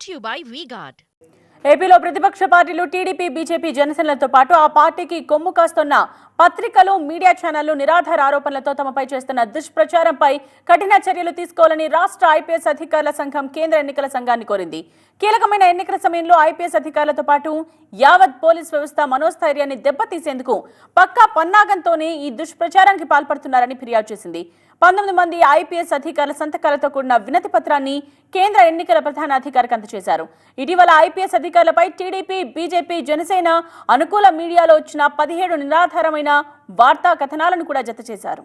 brought to you by VGuard. ఏపీలో ప్రతిపక్ష పార్టీలు టీడీపీ బీజేపీ జనసేనలతో పాటు ఆ పార్టీకి కొమ్ము కాస్తున్న పత్రికలు మీడియా ఛానళ్ళు నిరాధార ఆరోపణలతో తమపై చేస్తున్న దుష్ప్రచారంపై కఠిన చర్యలు తీసుకోవాలని రాష్ట్ర ఐపీఎస్ అధికారుల సంఘం కేంద్ర ఎన్నికల సంఘాన్ని కోరింది. కీలకమైన ఎన్నికల సమయంలో ఐపీఎస్ అధికారులతో పాటు యావత్ పోలీస్ వ్యవస్థ మనోస్థైర్యాన్ని దెబ్బతీసేందుకు పక్కా పన్నాగంతోనే ఈ దుష్ప్రచారానికి పాల్పడుతున్నారని ఫిర్యాదు చేసింది. పంతొమ్మిది మంది ఐపీఎస్ అధికారుల సంతకాలతో కూడిన వినతి పత్రాన్ని కేంద్ర ఎన్నికల ప్రధాన అధికారికి అందజేశారు. ఇటీవల ఐపీఎస్ అధికారులపై టీడీపీ బీజేపీ జనసేన అనుకూల మీడియాలో వచ్చిన పదిహేడు నిరాధారమైన వార్తా కథనాలను కూడా జత చేశారు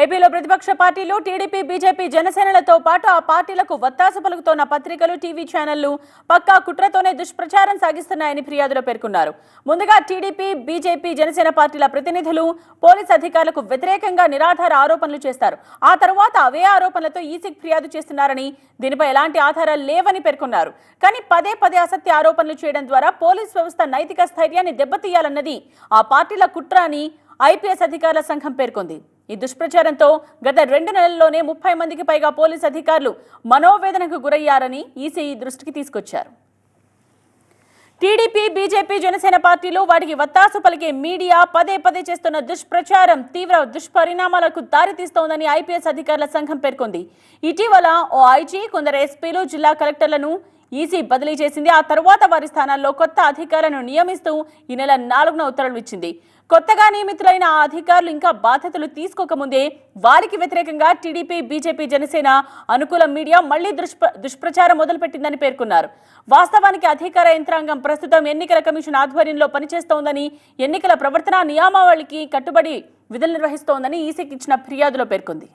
ఏపీలో ప్రతిపక్ష పార్టీలు టీడీపీ బీజేపీ జనసేనలతో పాటు ఆ పార్టీలకు వత్తాస పలుకుతోన్న పత్రికలు టీవీ ఛానళ్ళు పక్కా కుట్రతోనే దుష్ప్రచారం సాగిస్తున్నాయని ఫిర్యాదులో పేర్కొన్నారు. ముందుగా టీడీపీ బీజేపీ జనసేన పార్టీల ప్రతినిధులు పోలీస్ అధికారులకు వ్యతిరేకంగా నిరాధార ఆరోపణలు చేస్తారు. ఆ తర్వాత అవే ఆరోపణలతో ఈసీకి ఫిర్యాదు చేస్తున్నారని దీనిపై ఎలాంటి ఆధారాలు లేవని పేర్కొన్నారు. కానీ పదే పదే అసత్య ఆరోపణలు చేయడం ద్వారా పోలీస్ వ్యవస్థ నైతిక స్థైర్యాన్ని దెబ్బతీయాలన్నది ఆ పార్టీల కుట్ర అని ఐపీఎస్ అధికారుల సంఘం పేర్కొంది. ఈ దుష్ప్రచారంతో గత రెండు నెలల్లోనే ముప్పై మందికి పైగా పోలీస్ అధికారులు మనోవేదనకు గురయ్యారని ఈసీ దృష్టికి తీసుకొచ్చారు. టీడీపీ బీజేపీ జనసేన పార్టీలు వాటికి వత్తాసు పలికే మీడియా పదే పదే చేస్తున్న దుష్ప్రచారం తీవ్ర దుష్పరిణామాలకు దారితీస్తోందని ఐపీఎస్ అధికారుల సంఘం పేర్కొంది. ఇటీవల ఓ ఐజీ కొందరు ఎస్పీలు జిల్లా కలెక్టర్లను ఈసీ బదిలీ చేసింది. ఆ తర్వాత వారి స్థానాల్లో కొత్త అధికారులను నియమిస్తూ ఈ నెల నాలుగున ఉత్తర్వులు ఇచ్చింది. కొత్తగా నియమితులైన ఆ అధికారులు ఇంకా బాధ్యతలు తీసుకోకముందే వారికి వ్యతిరేకంగా టీడీపీ బీజేపీ జనసేన అనుకూల మీడియా మళ్ళీ దుష్ప దుష్ప్రచారం మొదలుపెట్టిందని పేర్కొన్నారు. వాస్తవానికి అధికార యంత్రాంగం ప్రస్తుతం ఎన్నికల కమిషన్ ఆధ్వర్యంలో పనిచేస్తోందని ఎన్నికల ప్రవర్తన నియామావళికి కట్టుబడి విధులు నిర్వహిస్తోందని ఈసీకి ఇచ్చిన ఫిర్యాదులో పేర్కొంది.